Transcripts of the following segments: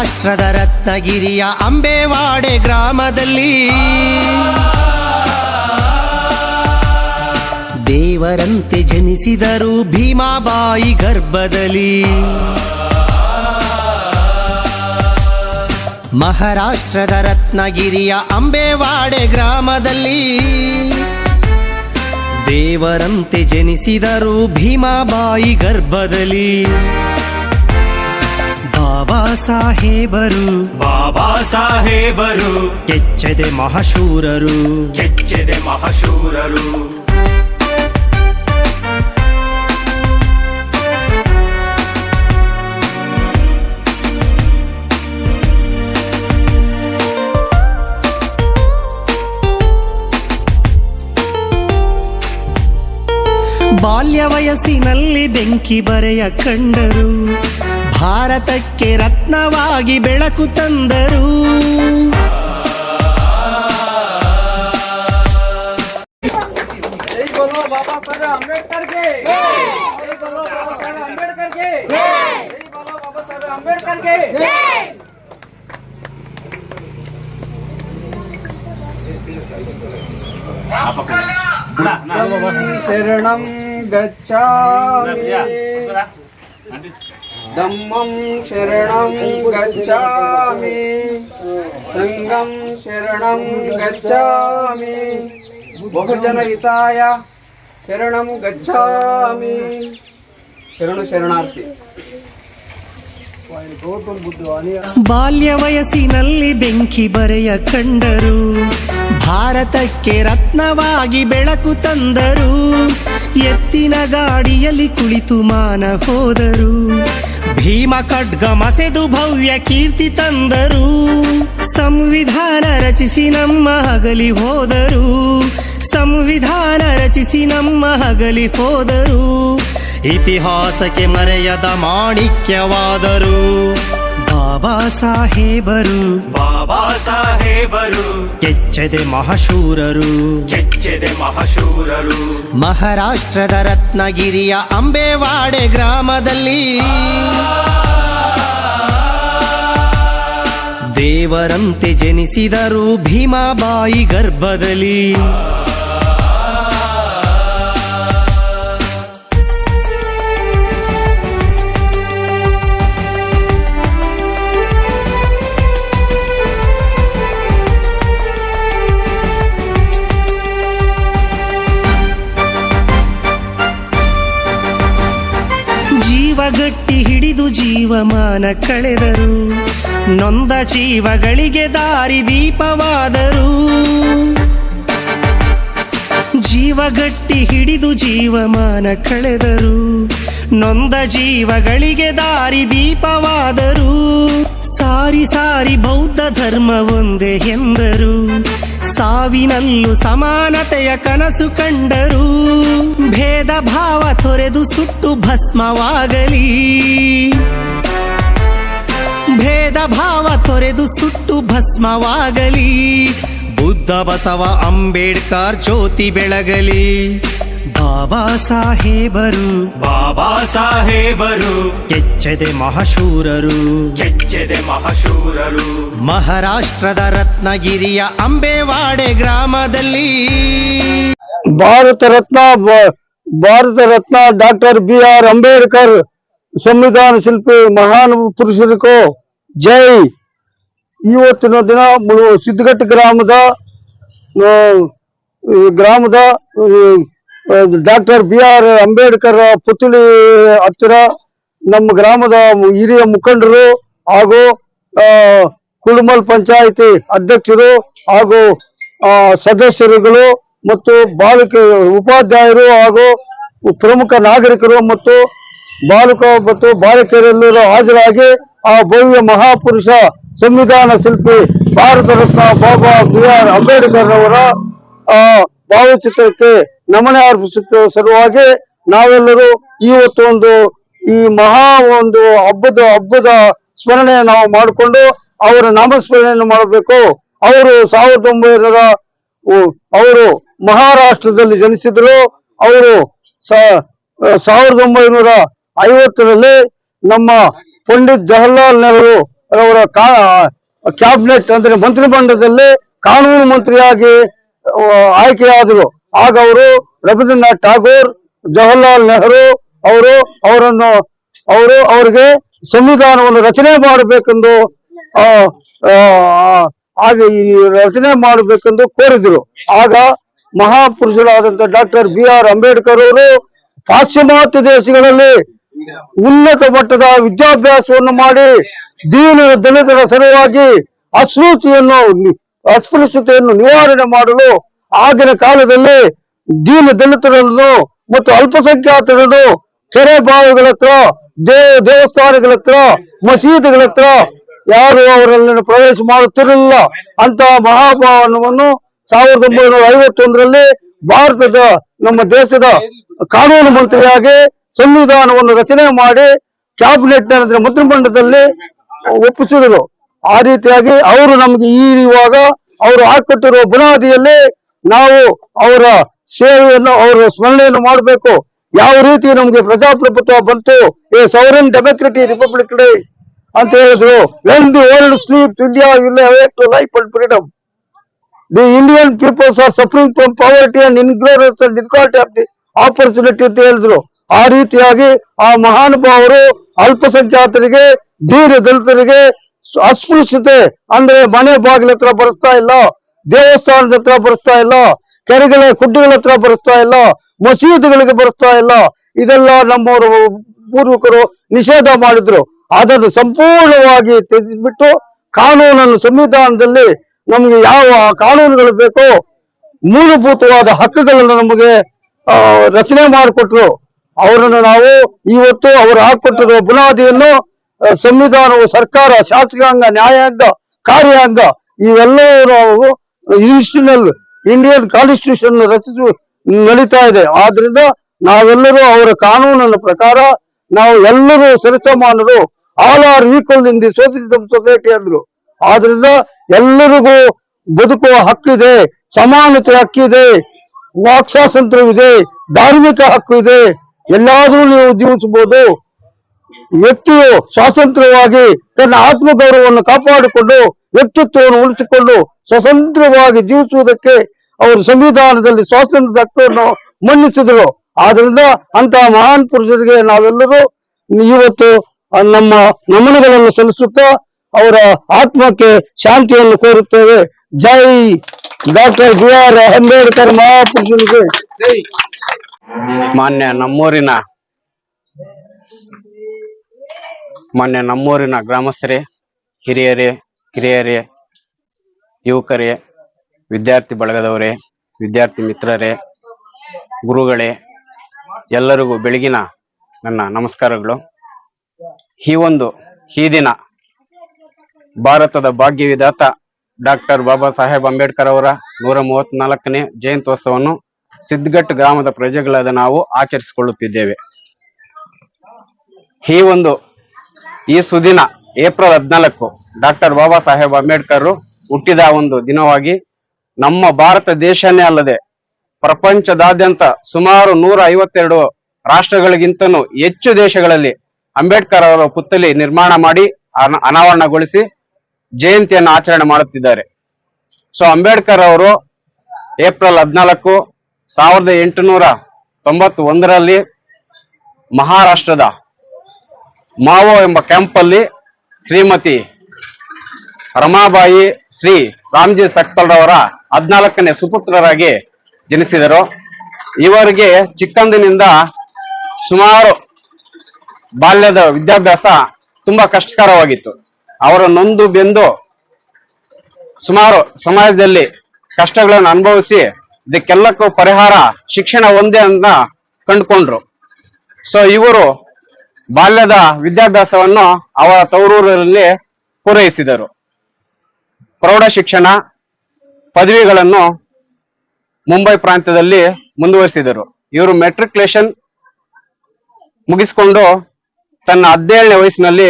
ಮಹಾರಾಷ್ಟ್ರದ ರತ್ನಗಿರಿಯ ಅಂಬೇವಾಡೆ ಗ್ರಾಮದಲ್ಲಿ ದೇವರಂತೆ ಜನಿಸಿದರು ಭೀಮಾಬಾಯಿ ಗರ್ಭದಲ್ಲಿ. ಮಹಾರಾಷ್ಟ್ರದ ರತ್ನಗಿರಿಯ ಅಂಬೇವಾಡೆ ಗ್ರಾಮದಲ್ಲಿ ದೇವರಂತೆ ಜನಿಸಿದರು ಭೀಮಾಬಾಯಿ ಗರ್ಭದಲ್ಲಿ. ಬಾಬಾ ಸಾಹೇಬರು. ಬಾಬಾ ಸಾಹೇಬರು. ಕೆಚ್ಚದೆ ಮಹಾಶೂರರು. ಕೆಚ್ಚದೆ ಮಹಾಶೂರರು. ಬಾಲ್ಯ ವಯಸ್ಸಿನಲ್ಲಿ ಬೆಂಕಿ ಬರೆಯ ಕಂಡರು. ಭಾರತಕ್ಕೆ ರತ್ನವಾಗಿ ಬೆಳಕು ತಂದರು శరణం గచ్చామి बाबा साहेब आंबेडकर के जय बोलो बाबा साहेब आंबेडकर के जय बोलो बाबा साहेब आंबेडकर के शरणं गच्छामि धम्मं शरणं गच्छामि संगं शरणं गच्छामि बहुजनहिताय शरणं गच्छामि ಶರಣು ಶರಣಾರ್ಥಿ ಬಾಲ್ಯ ವಯಸ್ಸಿನಲ್ಲಿ ಬೆಂಕಿ ಬರೆಯ ಕಂಡರು ಭಾರತಕ್ಕೆ ರತ್ನವಾಗಿ ಬೆಳಕು ತಂದರು ಎತ್ತಿನ ಗಾಡಿಯಲ್ಲಿ ಕುಳಿತು ಮಾನ ಹೋದರು. ಭೀಮ ಖಡ್ಗ ಮಸೆದು ಭವ್ಯ ಕೀರ್ತಿ ತಂದರು. ಸಂವಿಧಾನ ರಚಿಸಿ ನಮ್ಮ ಹಗಲಿ ಹೋದರು. ಸಂವಿಧಾನ ರಚಿಸಿ ನಮ್ಮ ಹಗಲಿ ಹೋದರು. ಇತಿಹಾಸಕ್ಕೆ ಮರೆಯದ ಮಾಣಿಕ್ಯವಾದರು. ಬಾಬಾ ಸಾಹೇಬರು. ಬಾಬಾ ಸಾಹೇಬರು. ಕೆಚ್ಚದೆ ಮಹಾಶೂರರು. ಕೆಚ್ಚದೆ ಮಹಾಶೂರರು. ಮಹಾರಾಷ್ಟ್ರದ ರತ್ನಗಿರಿಯ ಅಂಬೆವಾಡೆ ಗ್ರಾಮದಲ್ಲಿ. ದೇವರಂತೆ ಜನಿಸಿದರು ಭೀಮಾಬಾಯಿ ಗರ್ಭದಲ್ಲಿ. ಜೀವಗಟ್ಟಿ ಹಿಡಿದು ಜೀವಮಾನ ಕಳೆದರು. ನೊಂದ ಜೀವಗಳಿಗೆ ದಾರಿ ದೀಪವಾದರು. ಜೀವಗಟ್ಟಿ ಹಿಡಿದು ಜೀವಮಾನ ಕಳೆದರು. ನೊಂದ ಜೀವಗಳಿಗೆ ದಾರಿ ದೀಪವಾದರು. ಸಾರಿ ಸಾರಿ ಬೌದ್ಧ ಧರ್ಮ ಒಂದೇ ಎಂದರು. ಸಾವಿನಲ್ಲೂ ಸಮಾನತೆಯ ಕನಸು ಕಂಡರು. ಭೇದ ಭಾವ ತೊರೆದು ಸುಟ್ಟು ಭಸ್ಮವಾಗಲಿ. ಭೇದ ಭಾವ ತೊರೆದು ಸುಟ್ಟು ಭಸ್ಮವಾಗಲಿ. ಬುದ್ಧ ಬಸವ ಅಂಬೇಡ್ಕರ್ ಜ್ಯೋತಿ ಬೆಳಗಲಿ. ಬಾಬಾ ಸಾಹೇಬರು. ಬಾಬಾ ಸಾಹೇಬರು. ಕೆಚ್ಚದೆ ಮಹಾಶೂರರು. ಕೆಚ್ಚೆದೆ ಮಹಾಶೂರರು. ಮಹಾರಾಷ್ಟ್ರದ ರತ್ನಗಿರಿಯ ಅಂಬೇವಾಡೆ ಗ್ರಾಮದಲ್ಲಿ. ಭಾರತ ರತ್ನ ಬ- Bharat Ratna doctor B R Ambedkar ಸಂವಿಧಾನ ಶಿಲ್ಪಿ ಮಹಾನ್ ಪುರುಷರಿಗೂ ಜೈ. ಇವತ್ತಿನ ದಿನ ಸಿದ್ದಘಟ್ಟ ಗ್ರಾಮದ ಗ್ರಾಮದ ಡಾಕ್ಟರ್ ಬಿ ಆರ್ ಅಂಬೇಡ್ಕರ್ ಪುತ್ಥಳಿ ಹತ್ತಿರ ನಮ್ಮ ಗ್ರಾಮದ ಹಿರಿಯ ಮುಖಂಡರು ಹಾಗೂ ಕುಳುಮಲ್ ಪಂಚಾಯಿತಿ ಅಧ್ಯಕ್ಷರು ಹಾಗೂ ಸದಸ್ಯರುಗಳು ಮತ್ತು ಬಾಲಕ ಉಪಾಧ್ಯಾಯರು ಹಾಗೂ ಪ್ರಮುಖ ನಾಗರಿಕರು ಮತ್ತು ಬಾಲಕ ಮತ್ತು ಬಾಲಕಿಯರೆಲ್ಲರೂ ಹಾಜರಾಗಿ ಆ ಭವ್ಯ ಮಹಾಪುರುಷ ಸಂವಿಧಾನ ಶಿಲ್ಪಿ ಭಾರತ ರತ್ನ ಬಾಬಾ ಬಿ ಆರ್ ಅಂಬೇಡ್ಕರ್ ಅವರ ಭಾವಚಿತ್ರಕ್ಕೆ ನಮನೆ ಅರ್ಪಿಸುತ್ತಿರುವ ಸಲುವಾಗಿ ನಾವೆಲ್ಲರೂ ಇವತ್ತು ಒಂದು ಈ ಮಹಾ ಒಂದು ಹಬ್ಬದ ಹಬ್ಬದ ಸ್ಮರಣೆ ನಾವು ಮಾಡಿಕೊಂಡು ಅವರ ನಾಮಸ್ಮರಣೆಯನ್ನು ಮಾಡಬೇಕು. ಅವರು ಸಾವಿರದ ಒಂಬೈನೂರ ಅವರು ಮಹಾರಾಷ್ಟ್ರದಲ್ಲಿ ಜನಿಸಿದ್ರು. ಅವರು ಸಾವಿರದ ಒಂಬೈನೂರ ಐವತ್ತರಲ್ಲಿ ನಮ್ಮ ಪಂಡಿತ್ ಜವಹರ್ಲಾಲ್ ನೆಹರು ಅವರ ಕ್ಯಾಬಿನೆಟ್ ಅಂದ್ರೆ ಮಂತ್ರಿಮಂಡಲದಲ್ಲಿ ಕಾನೂನು ಮಂತ್ರಿಯಾಗಿ ಆಯ್ಕೆಯಾದರು. ಆಗ ಅವರು ರವೀಂದ್ರನಾಥ್ ಠಾಗೂರ್, ಜವಹರ್ಲಾಲ್ ನೆಹರು ಅವರು ಅವರನ್ನು, ಅವರು ಅವ್ರಿಗೆ ಸಂವಿಧಾನವನ್ನು ರಚನೆ ಮಾಡಬೇಕೆಂದು ಹಾಗೆ ಈ ರಚನೆ ಮಾಡಬೇಕೆಂದು ಕೋರಿದ್ರು. ಆಗ ಮಹಾಪುರುಷರಾದಂತ ಡಾಕ್ಟರ್ ಬಿ ಆರ್ ಅಂಬೇಡ್ಕರ್ ಅವರು ಪಾಶ್ಚಿಮಾತ್ಯ ದೇಶಗಳಲ್ಲಿ ಉನ್ನತ ಮಟ್ಟದ ವಿದ್ಯಾಭ್ಯಾಸವನ್ನು ಮಾಡಿ ದೀನ ದಲಿತರ ಸಲುವಾಗಿ ಅಸ್ಪೃಶ್ಯತೆಯನ್ನು ಅಸ್ಪೃಶ್ಯತೆಯನ್ನು ನಿವಾರಣೆ ಮಾಡಲು ಆಗಿನ ಕಾಲದಲ್ಲಿ ದೀನ ದಲಿತರನ್ನು ಮತ್ತು ಅಲ್ಪಸಂಖ್ಯಾತರನ್ನು ಕೆರೆ ಬಾವಿಗಳ ಹತ್ರ ದೇ ದೇವಸ್ಥಾನಗಳ ಹತ್ರ, ಮಸೀದಿಗಳ ಯಾರು ಅವರಲ್ಲಿ ಪ್ರವೇಶ ಮಾಡುತ್ತಿರಲಿಲ್ಲ. ಅಂತ ಮಹಾಭಾವನವನ್ನು ಸಾವಿರದ ಒಂಬೈನೂರ ಐವತ್ತೊಂದರಲ್ಲಿ ಭಾರತದ ನಮ್ಮ ದೇಶದ ಕಾನೂನು ಮಂತ್ರಿಯಾಗಿ ಸಂವಿಧಾನವನ್ನು ರಚನೆ ಮಾಡಿ ಕ್ಯಾಬಿನೆಟ್ ಮಂತ್ರಿಮಂಡಲದಲ್ಲಿ ಒಪ್ಪಿಸಿದರು. ಆ ರೀತಿಯಾಗಿ ಅವರು ನಮಗೆ ಈ ಅವರು ಹಾಕಿಟ್ಟಿರುವ ಬುನಾದಿಯಲ್ಲಿ ನಾವು ಅವರ ಸೇವೆಯನ್ನು, ಅವರ ಸ್ಮರಣೆಯನ್ನು ಮಾಡಬೇಕು. ಯಾವ ರೀತಿ ನಮ್ಗೆ ಪ್ರಜಾಪ್ರಭುತ್ವ ಬಂತು, ಏ ಸೌರನ್ ಡೆಮೋಕ್ರೆಟಿಕ್ ರಿಪಬ್ಲಿಕ್ ಡೇ ಅಂತ ಹೇಳಿದ್ರು. When the world sleep India will to life and freedom the Indian peoples are suffering from poverty and inglorious and difficulty of the opportunity ಅಂತ ಹೇಳಿದ್ರು. ಆ ರೀತಿಯಾಗಿ ಆ ಮಹಾನುಭಾವರು ಅಲ್ಪಸಂಖ್ಯಾತರಿಗೆ ದೀನ ದಲಿತರಿಗೆ ಅಸ್ಪೃಶ್ಯತೆ ಅಂದ್ರೆ ಮನೆ ಬಾಗಿಲ ಹತ್ರ ಬರ್ತಾ ಇಲ್ಲ, ದೇವಸ್ಥಾನದ ಹತ್ರ ಬರ್ತಾ ಇಲ್ಲ ಕೆರೆಗಳ ಕುಡ್ಡುಗಳ ಹತ್ರ ಬರುತ್ತಾ ಇಲ್ಲ? ಮಸೀದಿಗಳಿಗೆ ಬರುತ್ತಾ ಇಲ್ಲೋ? ಇದೆಲ್ಲ ನಮ್ಮವರು ಪೂರ್ವಕರು ನಿಷೇಧ ಮಾಡಿದ್ರು. ಅದನ್ನು ಸಂಪೂರ್ಣವಾಗಿ ತೆಗೆದುಬಿಟ್ಟು ಕಾನೂನನ್ನು ಸಂವಿಧಾನದಲ್ಲಿ ನಮಗೆ ಯಾವ ಕಾನೂನುಗಳು ಬೇಕೋ ಮೂಲಭೂತವಾದ ಹಕ್ಕುಗಳನ್ನು ನಮಗೆ ರಚನೆ ಮಾಡಿಕೊಟ್ರು. ಅವರನ್ನು ನಾವು ಇವತ್ತು ಅವರು ಹಾಕೊಟ್ಟಿರುವ ಬುನಾದಿಯನ್ನು ಸಂವಿಧಾನವು ಸರ್ಕಾರ, ಶಾಸಕಾಂಗ, ನ್ಯಾಯಾಂಗ, ಕಾರ್ಯಾಂಗ ಇವೆಲ್ಲವೂ ನಾವು ಇನ್ಸ್ಟಿಟ್ಯೂಷನಲ್ ಇಂಡಿಯನ್ ಕಾನ್ಸ್ಟಿಟ್ಯೂಷನ್ ರಚಿಸಿ, ನಡೀತಾ ಇದೆ. ಆದ್ರಿಂದ ನಾವೆಲ್ಲರೂ ಅವರ ಕಾನೂನಿನ ಪ್ರಕಾರ ನಾವು ಎಲ್ಲರೂ ಸರಿಸಮಾನರು all are equal in the society ಅಂದ್ರು. ಆದ್ರಿಂದ ಎಲ್ಲರಿಗೂ ಬದುಕುವ ಹಕ್ಕಿದೆ ಸಮಾನತೆ ಹಕ್ಕಿದೆ ವಾಕ್ ಸ್ವಾತಂತ್ರ್ಯವಿದೆ, ಧಾರ್ಮಿಕ ಹಕ್ಕು ಇದೆ. ಎಲ್ಲಾದ್ರೂ ನೀವು ಜೀವಿಸಬಹುದು. ವ್ಯಕ್ತಿಯು ಸ್ವಾತಂತ್ರ್ಯವಾಗಿ ತನ್ನ ಆತ್ಮಗೌರವವನ್ನು ಕಾಪಾಡಿಕೊಂಡು ವ್ಯಕ್ತಿತ್ವವನ್ನು ಉಳಿಸಿಕೊಂಡು ಸ್ವತಂತ್ರವಾಗಿ ಜೀವಿಸುವುದಕ್ಕೆ ಅವರು ಸಂವಿಧಾನದಲ್ಲಿ ಸ್ವಾತಂತ್ರ್ಯದ ಹಕ್ಕನ್ನು ಮನ್ನಿಸಿದರು. ಆದ್ರಿಂದ ಅಂತಹ ಮಹಾನ್ ಪುರುಷರಿಗೆ ನಾವೆಲ್ಲರೂ ಇವತ್ತು ನಮ್ಮ ನಮನಗಳನ್ನು ಸಲ್ಲಿಸುತ್ತಾ ಅವರ ಆತ್ಮಕ್ಕೆ ಶಾಂತಿಯನ್ನು ಕೋರುತ್ತೇವೆ. ಜೈ ಡಾಕ್ಟರ್ ಬಿ ಆರ್ ಅಂಬೇಡ್ಕರ್ ಮಹಾಪುರುಷರಿಗೆ ಮಾನ್ಯ ನಮ್ಮೂರಿನ ಮಾನ್ಯ ನಮ್ಮೂರಿನ ಗ್ರಾಮಸ್ಥರೇ, ಹಿರಿಯರೇ, ಕಿರಿಯರೇ, ಯುವಕರೇ, ವಿದ್ಯಾರ್ಥಿ ಬಳಗದವರೇ, ವಿದ್ಯಾರ್ಥಿ ಮಿತ್ರರೇ, ಗುರುಗಳೇ, ಎಲ್ಲರಿಗೂ ಬೆಳಗಿನ ನನ್ನ ನಮಸ್ಕಾರಗಳು. ಈ ಒಂದು ಈ ದಿನ ಭಾರತದ ಭಾಗ್ಯ ವಿಧಾತ ಡಾಕ್ಟರ್ ಬಾಬಾ ಸಾಹೇಬ್ ಅಂಬೇಡ್ಕರ್ ಅವರ ನೂರ ಮೂವತ್ನಾಲ್ಕನೇ ಜಯಂತ್ಯೋತ್ಸವವನ್ನು ಸಿದ್ಧಘಟ್ ಗ್ರಾಮದ ಪ್ರಜೆಗಳಾದ ನಾವು ಆಚರಿಸಿಕೊಳ್ಳುತ್ತಿದ್ದೇವೆ. ಈ ಒಂದು ಈ ಸುದಿನ ಏಪ್ರಿಲ್ ಹದಿನಾಲ್ಕು ಡಾಕ್ಟರ್ ಬಾಬಾ ಸಾಹೇಬ್ ಅಂಬೇಡ್ಕರ್ ಹುಟ್ಟಿದ ಒಂದು ದಿನವಾಗಿ ನಮ್ಮ ಭಾರತ ದೇಶನೇ ಅಲ್ಲದೆ ಪ್ರಪಂಚದಾದ್ಯಂತ ಸುಮಾರು ನೂರ ಐವತ್ತೆರಡು ರಾಷ್ಟ್ರಗಳಿಗಿಂತನೂ ಹೆಚ್ಚು ದೇಶಗಳಲ್ಲಿ ಅಂಬೇಡ್ಕರ್ ಅವರ ಪುತ್ತಲಿ ನಿರ್ಮಾಣ ಮಾಡಿ ಅನ- ಅನಾವರಣಗೊಳಿಸಿ ಜಯಂತಿಯನ್ನು ಆಚರಣೆ ಮಾಡುತ್ತಿದ್ದಾರೆ. ಸೊ, ಅಂಬೇಡ್ಕರ್ ಅವರು ಏಪ್ರಿಲ್ ಹದಿನಾಲ್ಕು ಸಾವಿರದ ಎಂಟುನೂರ ತೊಂಬತ್ತು ಒಂದರಲ್ಲಿ ಮಹಾರಾಷ್ಟ್ರದ ಮಾವೋ ಎಂಬ ಕ್ಯಾಂಪಲ್ಲಿ ಶ್ರೀಮತಿ ರಮಾಬಾಯಿ ಶ್ರೀ ರಾಮ್ಜಿ ಸಕ್ಕಲ್ ರವರ ಹದಿನಾಲ್ಕನೇ ಸುಪುತ್ರರಾಗಿ ಜನಿಸಿದರು. ಇವರಿಗೆ ಚಿಕ್ಕಂದಿನಿಂದ ಸುಮಾರು ಬಾಲ್ಯದ ವಿದ್ಯಾಭ್ಯಾಸ ತುಂಬಾ ಕಷ್ಟಕರವಾಗಿತ್ತು. ಅವರು ನೊಂದು ಬೆಂದು ಸುಮಾರು ಸಮಾಜದಲ್ಲಿ ಕಷ್ಟಗಳನ್ನು ಅನುಭವಿಸಿ ಇದಕ್ಕೆಲ್ಲಕ್ಕೂ ಪರಿಹಾರ ಶಿಕ್ಷಣ ಒಂದೇ ಅಂತ ಕಂಡುಕೊಂಡ್ರು. ಸೊ ಇವರು ಬಾಲ್ಯದ ವಿದ್ಯಾಭ್ಯಾಸವನ್ನು ಅವರ ತವರೂರಲ್ಲಿ ಪೂರೈಸಿದರು. ಪ್ರೌಢ ಶಿಕ್ಷಣ ಪದವಿಗಳನ್ನು ಮುಂಬೈ ಪ್ರಾಂತ್ಯದಲ್ಲಿ ಮುಂದುವರಿಸಿದರು. ಇವರು ಮೆಟ್ರಿಕ್ಯುಲೇಷನ್ ಮುಗಿಸಿಕೊಂಡು ತನ್ನ ಹದಿನೇಳನೇ ವಯಸ್ಸಿನಲ್ಲಿ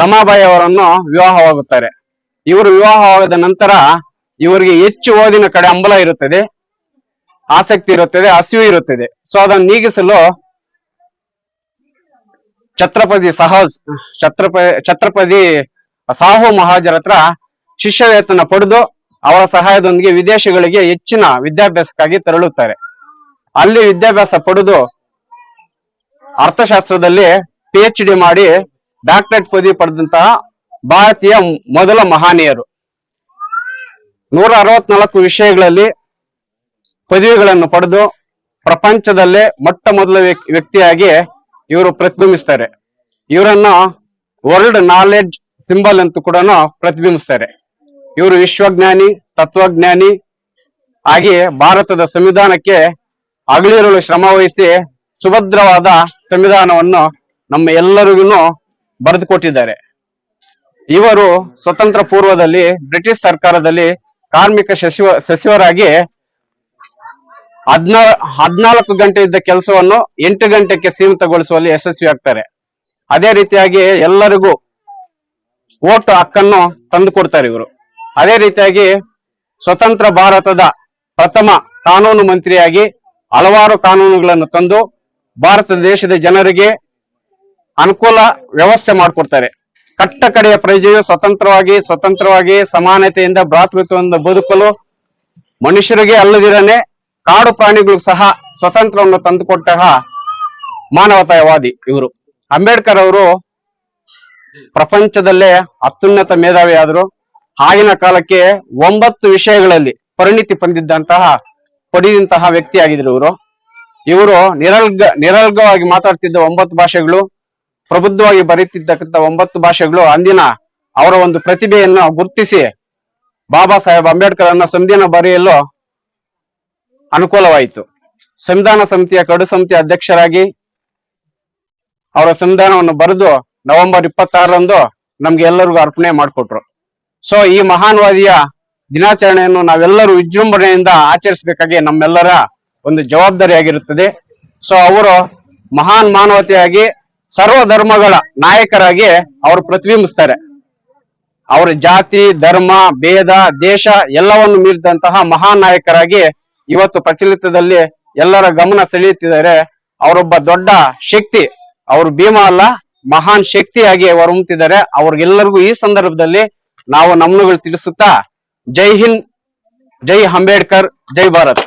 ರಮಾಬಾಯಿ ಅವರನ್ನು ವಿವಾಹವಾಗುತ್ತಾರೆ. ಇವರು ವಿವಾಹವಾದ ನಂತರ ಇವರಿಗೆ ಹೆಚ್ಚು ಓದಿನ ಕಡೆ ಹಂಬಲ ಇರುತ್ತದೆ, ಆಸಕ್ತಿ ಇರುತ್ತದೆ, ಹಸಿವು ಇರುತ್ತದೆ. ಸೊ ಅದನ್ನು ನೀಗಿಸಲು ಛತ್ರಪತಿ ಸಹ ಛತ್ರಪ, ಛತ್ರಪತಿ ಸಾಹು ಮಹಾಜರ ಹತ್ರ ಶಿಷ್ಯವೇತನ ಪಡೆದು ಅವರ ಸಹಾಯದೊಂದಿಗೆ ವಿದೇಶಗಳಿಗೆ ಹೆಚ್ಚಿನ ವಿದ್ಯಾಭ್ಯಾಸಕ್ಕಾಗಿ ತೆರಳುತ್ತಾರೆ. ಅಲ್ಲಿ ವಿದ್ಯಾಭ್ಯಾಸ ಪಡೆದು ಅರ್ಥಶಾಸ್ತ್ರದಲ್ಲಿ ಪಿ ಎಚ್ ಡಿ ಮಾಡಿ ಡಾಕ್ಟರೇಟ್ ಪದವಿ ಪಡೆದಂತಹ ಭಾರತೀಯ ಮೊದಲ ಮಹಾನೀಯರು. ನೂರ ಅರವತ್ನಾಲ್ಕು ವಿಷಯಗಳಲ್ಲಿ ಪದವಿಗಳನ್ನು ಪಡೆದು ಪ್ರಪಂಚದಲ್ಲೇ ಮೊಟ್ಟ ಮೊದಲ ವ್ಯಕ್- ವ್ಯಕ್ತಿಯಾಗಿ ಇವರು ಪ್ರತಿಬಿಂಬಿಸ್ತಾರೆ. ಇವರನ್ನ ವರ್ಲ್ಡ್ ನಾಲೆಡ್ಜ್ ಸಿಂಬಲ್ ಅಂತ ಕೂಡ ಪ್ರತಿಬಿಂಬಿಸ್ತಾರೆ. ಇವರು ವಿಶ್ವಜ್ಞಾನಿ, ತತ್ವಜ್ಞಾನಿ ಹಾಗೆ ಭಾರತದ ಸಂವಿಧಾನಕ್ಕೆ ಅಗಲಿರಲು ಶ್ರಮ ವಹಿಸಿ ಸುಭದ್ರವಾದ ಸಂವಿಧಾನವನ್ನು ನಮ್ಮ ಎಲ್ಲರಿಗೂ ಬರೆದುಕೊಟ್ಟಿದ್ದಾರೆ. ಇವರು ಸ್ವತಂತ್ರ ಪೂರ್ವದಲ್ಲಿ ಬ್ರಿಟಿಷ್ ಸರ್ಕಾರದಲ್ಲಿ ಕಾರ್ಮಿಕ ಸಚಿವ ಸಚಿವರಾಗಿ ಹದ್ನಾ, ಹದ್ನಾಲ್ಕು ಗಂಟೆ ಇದ್ದ ಕೆಲಸವನ್ನು ಎಂಟು ಗಂಟೆಗೆ ಸೀಮಿತಗೊಳಿಸುವಲ್ಲಿ ಯಶಸ್ವಿ ಆಗ್ತಾರೆ. ಅದೇ ರೀತಿಯಾಗಿ ಎಲ್ಲರಿಗೂ ಓಟ್ ಹಕ್ಕನ್ನು ತಂದು ಕೊಡ್ತಾರೆ ಇವರು. ಅದೇ ರೀತಿಯಾಗಿ ಸ್ವತಂತ್ರ ಭಾರತದ ಪ್ರಥಮ ಕಾನೂನು ಮಂತ್ರಿಯಾಗಿ ಹಲವಾರು ಕಾನೂನುಗಳನ್ನು ತಂದು ಭಾರತ ದೇಶದ ಜನರಿಗೆ ಅನುಕೂಲ ವ್ಯವಸ್ಥೆ ಮಾಡಿಕೊಡ್ತಾರೆ. ಕಟ್ಟ ಕಡೆಯ ಪ್ರಜೆಯು ಸ್ವತಂತ್ರವಾಗಿ ಸ್ವತಂತ್ರವಾಗಿ, ಸಮಾನತೆಯಿಂದ, ಭ್ರಾತೃತ್ವದಿಂದ ಬದುಕಲು ಮನುಷ್ಯರಿಗೆ ಅಲ್ಲದಿರನೆ ಕಾಡು ಪ್ರಾಣಿಗಳು ಸಹ ಸ್ವತಂತ್ರವನ್ನು ತಂದುಕೊಟ್ಟ ಮಾನವತಾಯವಾದಿ ಇವರು. ಅಂಬೇಡ್ಕರ್ ಅವರು ಪ್ರಪಂಚದಲ್ಲೇ ಅತ್ಯುನ್ನತ ಮೇಧಾವಿ ಆದರು ಆಗಿನ ಕಾಲಕ್ಕೆ ಒಂಬತ್ತು ವಿಷಯಗಳಲ್ಲಿ ಪರಿಣಿತಿ ಹೊಂದಿದ್ದಂತಹ ಪಡೆದಂತಹ ವ್ಯಕ್ತಿಯಾಗಿದ್ರು ಇವರು. ಇವರು ನಿರಲ್ಗ ನಿರಲ್ಗವಾಗಿ ಮಾತಾಡ್ತಿದ್ದ ಒಂಬತ್ತು ಭಾಷೆಗಳು, ಪ್ರಬುದ್ಧವಾಗಿ ಬರೀತಿದ್ದಕ್ಕಂಥ ಒಂಬತ್ತು ಭಾಷೆಗಳು ಅಂದಿನ ಅವರ ಒಂದು ಪ್ರತಿಭೆಯನ್ನು ಗುರುತಿಸಿ, ಬಾಬಾ ಸಾಹೇಬ್ ಅಂಬೇಡ್ಕರ್ ಅನ್ನ ಸಂಧಿಯನ್ನು ಬರೆಯಲು ಅನುಕೂಲವಾಯಿತು. ಸಂವಿಧಾನ ಸಮಿತಿಯ ಕಡು ಸಮಿತಿಯ ಅಧ್ಯಕ್ಷರಾಗಿ ಅವರ ಸಂವಿಧಾನವನ್ನು ಬರೆದು ನವೆಂಬರ್ ಇಪ್ಪತ್ತಾರರಂದು ನಮ್ಗೆ ಎಲ್ಲರಿಗೂ ಅರ್ಪಣೆ ಮಾಡಿಕೊಟ್ರು. ಸೊ ಈ ಮಹಾನ್ವಾದಿಯ ದಿನಾಚರಣೆಯನ್ನು ನಾವೆಲ್ಲರೂ ವಿಜೃಂಭಣೆಯಿಂದ ಆಚರಿಸಬೇಕಾಗಿ ನಮ್ಮೆಲ್ಲರ ಒಂದು ಜವಾಬ್ದಾರಿಯಾಗಿರುತ್ತದೆ. ಸೊ ಅವರು ಮಹಾನ್ ಮಾನವತೆಯಾಗಿ ಸರ್ವ ಧರ್ಮಗಳ ನಾಯಕರಾಗಿ ಅವರು ಪ್ರತಿಬಿಂಬಿಸ್ತಾರೆ. ಅವರ ಜಾತಿ, ಧರ್ಮ, ಭೇದ, ದೇಶ ಎಲ್ಲವನ್ನು ಮೀರಿದಂತಹ ಮಹಾನ್ ನಾಯಕರಾಗಿ ಇವತ್ತು ಪ್ರಚಲಿತದಲ್ಲಿ ಎಲ್ಲರ ಗಮನ ಸೆಳೆಯುತ್ತಿದ್ದಾರೆ ಅವರೊಬ್ಬ ದೊಡ್ಡ ಶಕ್ತಿ. ಅವರು ಭೀಮ ಅಲ್ಲ, ಮಹಾನ್ ಶಕ್ತಿಯಾಗಿ ಹೊರಹೊಮ್ಮುತ್ತಿದ್ದಾರೆ ಅವ್ರಿಗೆಲ್ಲರಿಗೂ ಈ ಸಂದರ್ಭದಲ್ಲಿ ನಾವು ನಮನಗಳು ತಿಳಿಸುತ್ತಾ, ಜೈ ಹಿಂದ್, ಜೈ ಅಂಬೇಡ್ಕರ್, ಜೈ ಭಾರತ್.